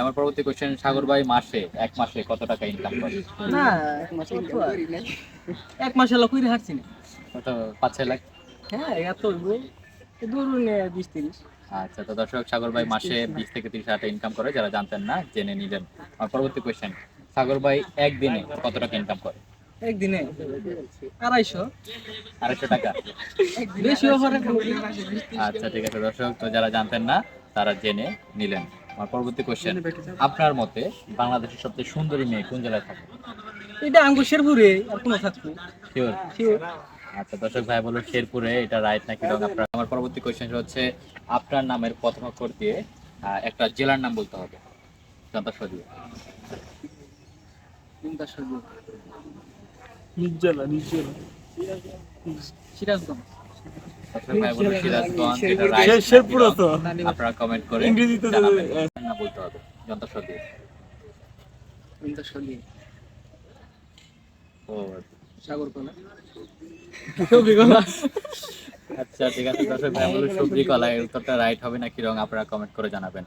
আমার পরবর্তী কোশ্চেন সাগর ভাই মাসে এক মাসে কত টাকা ইনকাম করে? না কত? আর? এক মাসে হলো কইরে হাঁটছি না। কত? পাঁচ ছয় লাখ? হ্যাঁ এত হইবো। এ ধরুন বিশ তিরিশ। আচ্ছা তো দর্শক সাগর ভাই মাসে বিশ থেকে তিরিশ হাজার টাকা ইনকাম করে যারা জানতেন না জেনে নিলেন। আমার পরবর্তী কোশ্চেন সাগর ভাই একদিনে কত টাকা ইনকাম করে? একদিনে আড়াইশো। আড়াইশো টাকা? করে আচ্ছা ঠিক আছে দর্শক তো যারা জানতেন না তারা জেনে নিলেন। আমার পরবর্তী কোশ্চেন আপনার মতে বাংলাদেশের সবচেয়ে সুন্দরী মেয়ে কোন জেলায় থাকে এটা আঙ্গুর শেরপুরে আর কোনো থাকব? শিওর শিওর আচ্ছা দর্শক ভাই বলো শেরপুরে এটা রাইট নাকি রং আপনার আমার পরবর্তী কোশ্চেন হচ্ছে আপনার নামের প্রথম অক্ষর দিয়ে আহ, একটা জেলার নাম বলতে হবে। যন্ত্রাংশ দিয়ে সিরাজগঞ্জ। আপনারা কমেন্ট করে ইংরেজিতে জানাবেন। যদি- নাম বলতে হবে। যন্ত্রাংশ দিয়ে। আচ্ছা ঠিক আছে। সবজি কলা উত্তরটা রাইট হবে নাকি রং আপনারা কমেন্ট করে জানাবেন।